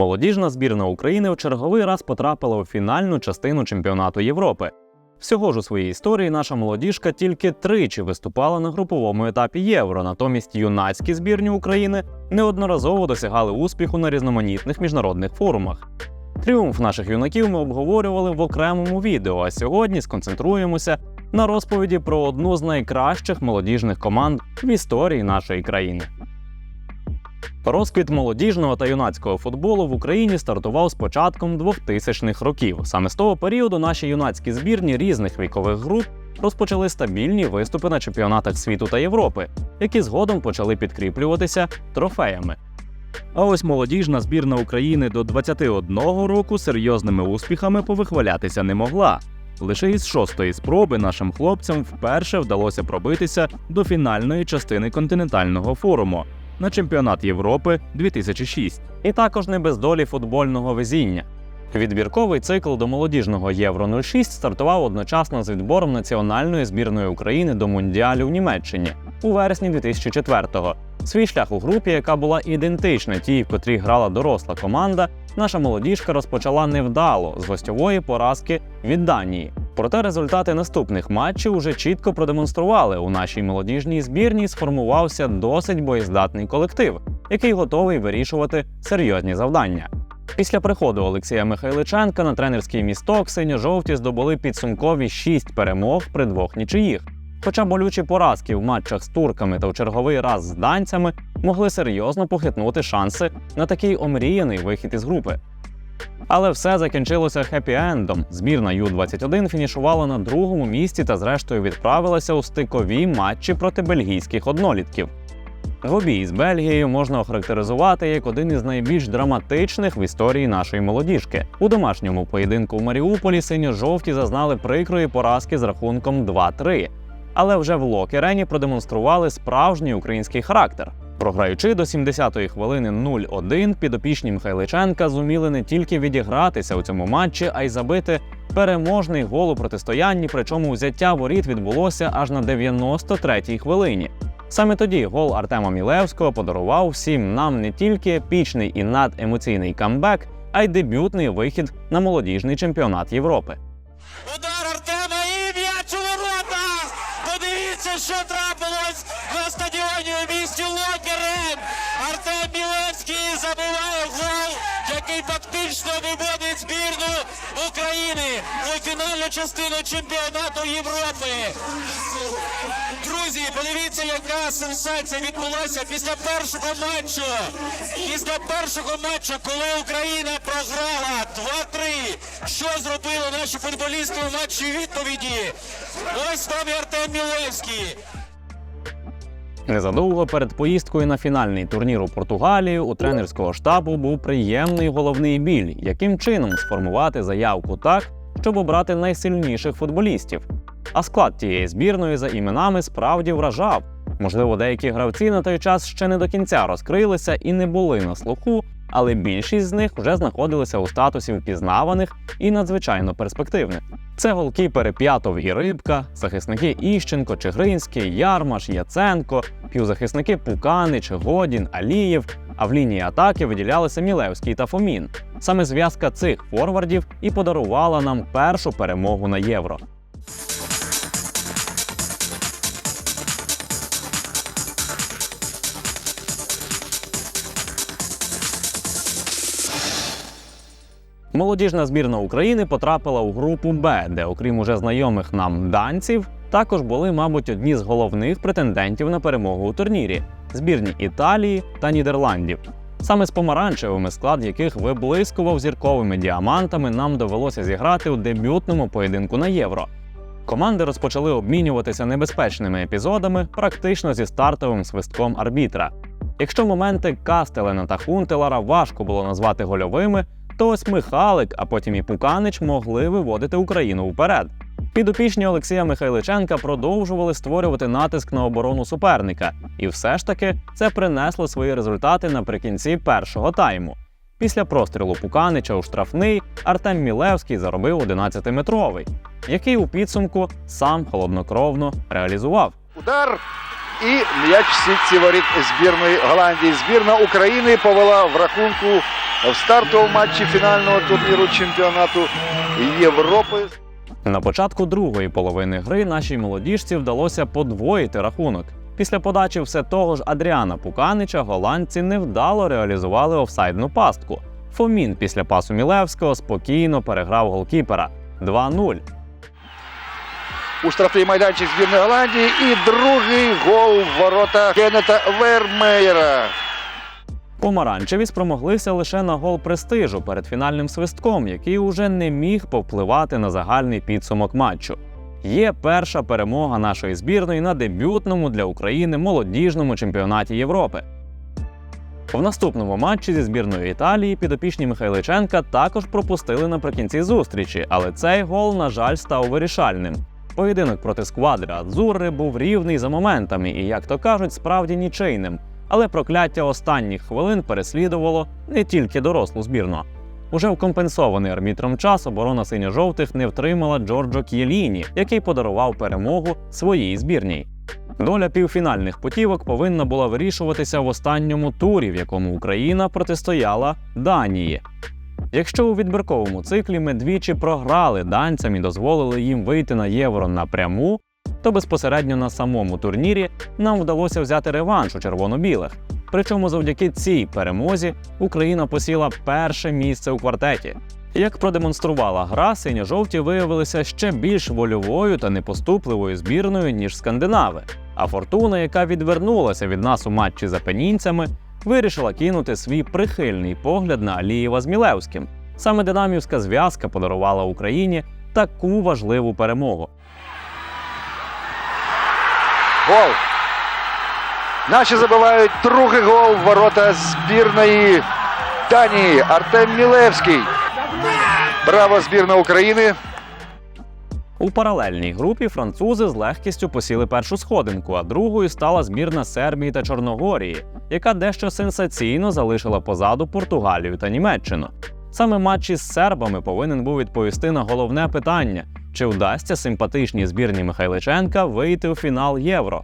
Молодіжна збірна України в черговий раз потрапила у фінальну частину чемпіонату Європи. Всього ж у своїй історії наша молодіжка тільки тричі виступала на груповому етапі Євро. Натомість юнацькі збірні України неодноразово досягали успіху на різноманітних міжнародних форумах. Тріумф наших юнаків ми обговорювали в окремому відео, а сьогодні сконцентруємося на розповіді про одну з найкращих молодіжних команд в історії нашої країни. Розквіт молодіжного та юнацького футболу в Україні стартував з початком 2000-х років. Саме з того періоду наші юнацькі збірні різних вікових груп розпочали стабільні виступи на чемпіонатах світу та Європи, які згодом почали підкріплюватися трофеями. А ось молодіжна збірна України до 21 року серйозними успіхами повихвалятися не могла. Лише із шостої спроби нашим хлопцям вперше вдалося пробитися до фінальної частини континентального форуму на чемпіонат Європи 2006. І також не без долі футбольного везіння. Відбірковий цикл до молодіжного Євро 06 стартував одночасно з відбором національної збірної України до Мундіалю в Німеччині у вересні 2004-го. Свій шлях у групі, яка була ідентична тій, в котрій грала доросла команда, наша молодіжка розпочала невдало з гостьової поразки від Данії. Проте результати наступних матчів уже чітко продемонстрували. У нашій молодіжній збірній сформувався досить боєздатний колектив, який готовий вирішувати серйозні завдання. Після приходу Олексія Михайличенка на тренерський місток синьо-жовті здобули підсумкові шість перемог при двох нічиїх. Хоча болючі поразки в матчах з турками та в черговий раз з данцями могли серйозно похитнути шанси на такий омріяний вихід із групи. Але все закінчилося хеппі-ендом. Збірна Ю-21 фінішувала на другому місці та зрештою відправилася у стикові матчі проти бельгійських однолітків. Гобій з Бельгією можна охарактеризувати як один із найбільш драматичних в історії нашої молодіжки. У домашньому поєдинку в Маріуполі синьо-жовті зазнали прикрої поразки з рахунком 2-3. Але вже в Локерені продемонстрували справжній український характер. Програючи до 70-ї хвилини 0-1, підопічні Михайличенка зуміли не тільки відігратися у цьому матчі, а й забити переможний гол у протистоянні, причому взяття воріт відбулося аж на 93-й хвилині. Саме тоді гол Артема Мілевського подарував всім нам не тільки епічний і надемоційний камбек, а й дебютний вихід на молодіжний чемпіонат Європи. Удар Артема і м'яч у ворота! Подивіться, що трапилось на стадіоні у місті Локерен! Артем Білевський забиває гол, який фактично виводить збірну України у фінальну частину чемпіонату Європи. Друзі, подивіться, яка сенсація відбулася після першого матчу. Після першого матчу, коли Україна програла 2-3. Що зробили наші футболісти у матчі відповіді? Ось там і Артем Мілевський. Незадовго перед поїздкою на фінальний турнір у Португалію у тренерського штабу був приємний головний біль, яким чином сформувати заявку так, щоб обрати найсильніших футболістів. А склад тієї збірної за іменами справді вражав. Можливо, деякі гравці на той час ще не до кінця розкрилися і не були на слуху, але більшість з них вже знаходилися у статусі впізнаваних і надзвичайно перспективних. Це голкіпери П'ятов і Рибка, захисники Іщенко, Чигринський, Ярмаш, Яценко, півзахисники Пуканич, Годін, Алієв. А в лінії атаки виділялися Мілевський та Фомін. Саме зв'язка цих форвардів і подарувала нам першу перемогу на євро. Молодіжна збірна України потрапила у групу Б, де, окрім уже знайомих нам данців, також були, мабуть, одні з головних претендентів на перемогу у турнірі збірні Італії та Нідерландів. Саме з помаранчевими, склад яких виблискував зірковими діамантами, нам довелося зіграти у дебютному поєдинку на євро. Команди розпочали обмінюватися небезпечними епізодами, практично зі стартовим свистком арбітра. Якщо моменти Кастелена та Хунтелара важко було назвати гольовими, то ось Михалик, а потім і Пуканич могли виводити Україну вперед. Підопічні Олексія Михайличенка продовжували створювати натиск на оборону суперника, і все ж таки це принесло свої результати наприкінці першого тайму. Після прострілу Пуканича у штрафний Артем Мілевський заробив 11-метровий, який у підсумку сам холоднокровно реалізував. Удар! І м'яч сітці воріт збірної Голландії. Збірна України повела в рахунку в стартовому матчі фінального турніру чемпіонату Європи. На початку другої половини гри нашій молодіжці вдалося подвоїти рахунок. Після подачі все того ж Адріана Пуканича голландці невдало реалізували офсайдну пастку. Фомін після пасу Мілевського спокійно переграв голкіпера 2-0. У штрафний майданчик збірної Голландії. І другий гол в ворота Кеннета Вермеєра. Помаранчеві спромоглися лише на гол престижу перед фінальним свистком, який уже не міг повпливати на загальний підсумок матчу. Є перша перемога нашої збірної на дебютному для України молодіжному чемпіонаті Європи. В наступному матчі зі збірною Італії підопічні Михайличенка також пропустили наприкінці зустрічі, але цей гол, на жаль, став вирішальним. Поєдинок проти сквадри Адзурри був рівний за моментами і, як то кажуть, справді нічийним. Але прокляття останніх хвилин переслідувало не тільки дорослу збірну. Уже в компенсований арбітром час оборона синьо-жовтих не втримала Джорджо К'єліні, який подарував перемогу своїй збірній. Доля півфінальних путівок повинна була вирішуватися в останньому турі, в якому Україна протистояла Данії. Якщо у відбірковому циклі ми двічі програли данцям і дозволили їм вийти на євро напряму, то безпосередньо на самому турнірі нам вдалося взяти реванш у червоно-білих. Причому завдяки цій перемозі Україна посіла перше місце у квартеті. Як продемонструвала гра, синьо-жовті виявилися ще більш вольовою та непоступливою збірною, ніж скандинави. А фортуна, яка відвернулася від нас у матчі за пенінцями, вирішила кинути свій прихильний погляд на Алієва з Мілевським. Саме динамівська зв'язка подарувала Україні таку важливу перемогу. Гол. Наші забивають другий гол в ворота збірної Данії. Артем Мілевський. Браво збірна України. У паралельній групі французи з легкістю посіли першу сходинку, а другою стала збірна Сербії та Чорногорії, яка дещо сенсаційно залишила позаду Португалію та Німеччину. Саме матч із сербами повинен був відповісти на головне питання: чи вдасться симпатичній збірні Михайличенка вийти у фінал Євро.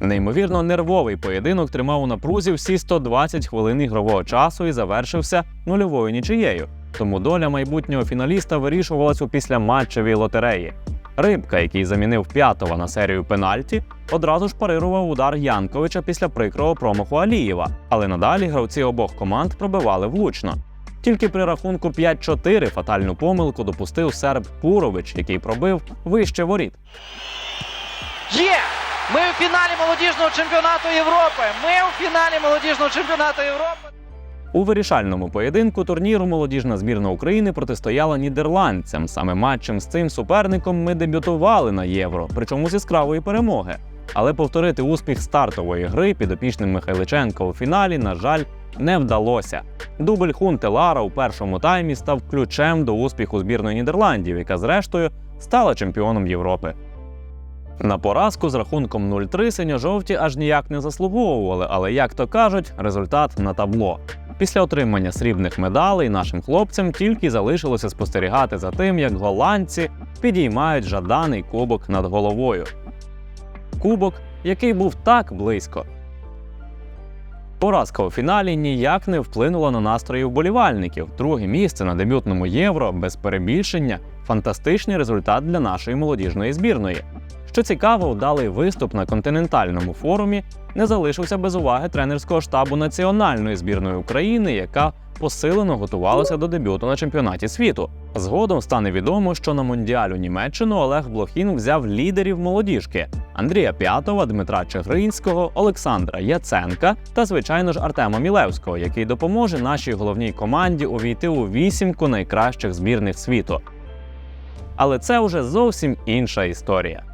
Неймовірно нервовий поєдинок тримав у напрузі всі 120 хвилин ігрового часу і завершився нульовою нічиєю. Тому доля майбутнього фіналіста вирішувалась у післяматчевій лотереї. Рибка, який замінив п'ятого на серію пенальті, одразу ж парирував удар Янковича після прикрого промаху Алієва, але надалі гравці обох команд пробивали влучно. Тільки при рахунку 5-4 фатальну помилку допустив серб Пурович, який пробив вище воріт. Є! Ми у фіналі молодіжного чемпіонату Європи. Ми у фіналі молодіжного чемпіонату Європи. У вирішальному поєдинку турніру молодіжна збірна України протистояла нідерландцям. Саме матчем з цим суперником ми дебютували на євро, причому з яскравої перемоги. Але повторити успіх стартової гри підопічним Михайличенка у фіналі, на жаль, не вдалося. Дубль Хунте Лара у першому таймі став ключем до успіху збірної Нідерландів, яка зрештою стала чемпіоном Європи. На поразку з рахунком 0-3 синьо-жовті аж ніяк не заслуговували, але як то кажуть, результат на табло. Після отримання срібних медалей нашим хлопцям тільки залишилося спостерігати за тим, як голландці підіймають жаданий кубок над головою. Кубок, який був так близько. Поразка у фіналі ніяк не вплинула на настрої вболівальників. Друге місце на дебютному євро без перебільшення фантастичний результат для нашої молодіжної збірної. Що цікаво, вдалий виступ на континентальному форумі не залишився без уваги тренерського штабу національної збірної України, яка посилено готувалася до дебюту на чемпіонаті світу. Згодом стане відомо, що на мондіаль у Німеччину Олег Блохін взяв лідерів молодіжки Андрія П'ятова, Дмитра Чигринського, Олександра Яценка та, звичайно ж, Артема Мілевського, який допоможе нашій головній команді увійти у вісімку найкращих збірних світу. Але це вже зовсім інша історія.